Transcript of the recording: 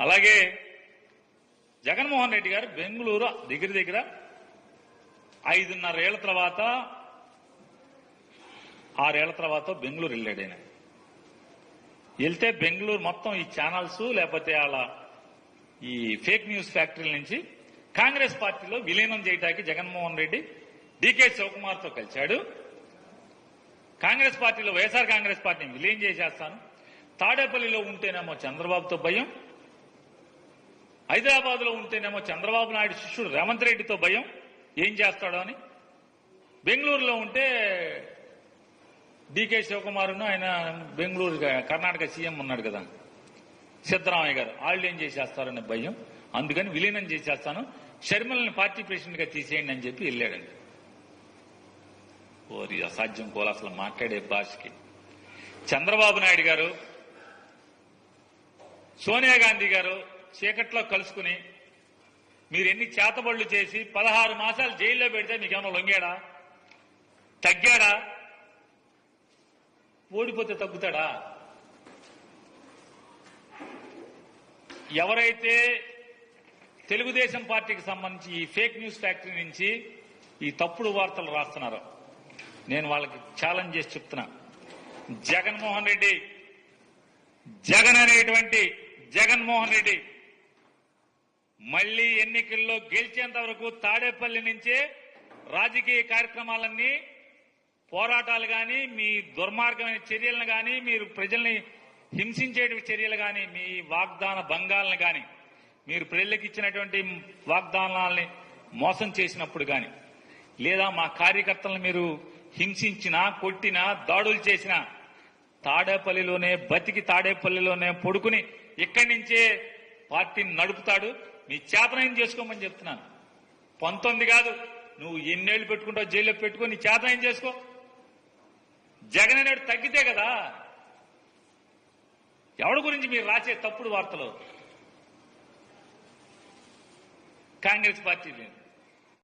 అలాగే జగన్మోహన్ రెడ్డి గారు బెంగళూరు దగ్గర దగ్గర ఐదున్నర ఏళ్ళ తర్వాత ఆరేళ్ళ తర్వాత బెంగళూరు వెళ్ళాడు ఆయన. వెళ్తే బెంగళూరు మొత్తం ఈ ఛానల్స్ లేకపోతే వాళ్ళ ఈ ఫేక్ న్యూస్ ఫ్యాక్టరీల నుంచి కాంగ్రెస్ పార్టీలో విలీనం చేయడానికి జగన్మోహన్ రెడ్డి డీకే శివకుమార్తో కలిశాడు. కాంగ్రెస్ పార్టీలో వైఎస్ఆర్ కాంగ్రెస్ పార్టీని విలీనం చేసేస్తాను. తాడేపల్లిలో ఉంటేనేమో చంద్రబాబుతో భయం. హైదరాబాద్లో ఉంటేనేమో చంద్రబాబు నాయుడు శిష్యుడు రేవంత్ రెడ్డితో భయం. ఏం చేస్తాడో అని. బెంగళూరులో ఉంటే డీకే శివకుమార్ను ఆయన బెంగళూరు కర్ణాటక సీఎం ఉన్నాడు కదా. సిద్దరామయ్య గారు. వాళ్ళు ఏం చేసేస్తారనే భయం. అందుకని విలీనం చేసేస్తాను. షర్మిలని పార్టీ ప్రెసిడెంట్గా తీసేయండి అని చెప్పి వెళ్ళాడండి. ఓరి అసాధ్యం కోల అసలు మాట్లాడే భాషకి. చంద్రబాబు నాయుడు గారు సోనియా గాంధీ గారు చీకట్లో కలుసుకుని మీరు ఎన్ని చేతబడులు చేసి పదహారు మాసాలు జైల్లో పెడితే మీకేమైనా లొంగాడా? తగ్గాడా? ఓడిపోతే తగ్గుతాడా? ఎవరైతే తెలుగుదేశం పార్టీకి సంబంధించి ఈ ఫేక్ న్యూస్ ఫ్యాక్టరీ నుంచి ఈ తప్పుడు వార్తలు రాస్తున్నారో నేను వాళ్ళకి ఛాలెంజ్ చేసి చెప్తున్నా. జగన్మోహన్ రెడ్డి జగన్ అనేటువంటి జగన్మోహన్ రెడ్డి మళ్ళీ ఎన్నికల్లో గెలిచేంత వరకు తాడేపల్లి నుంచే రాజకీయ కార్యక్రమాలన్నీ పోరాటాలు గాని మీ దుర్మార్గమైన చర్యలను గాని మీరు ప్రజల్ని హింసించే చర్యలు గాని మీ వాగ్దాన భంగాలను గాని మీరు ప్రజలకు ఇచ్చినటువంటి వాగ్దానాలని మోసం చేసినప్పుడు గాని లేదా మా కార్యకర్తలను మీరు హింసించినా కొట్టినా దాడులు చేసినా తాడేపల్లిలోనే బతికి తాడేపల్లిలోనే పడుకుని ఇక్కడి నుంచే పార్టీని నడుపుతాడు. నీ చేతనయం చేసుకోమని చెప్తున్నాను. పంతొమ్మిది కాదు నువ్వు ఎన్నేళ్ళు పెట్టుకుంటావు జైల్లో పెట్టుకో నీ చేతనయం చేసుకో. జగన్ అనేడు తగ్గితే కదా. ఎవడి గురించి మీరు రాసే తప్పుడు వార్తలు? కాంగ్రెస్ పార్టీ లేదు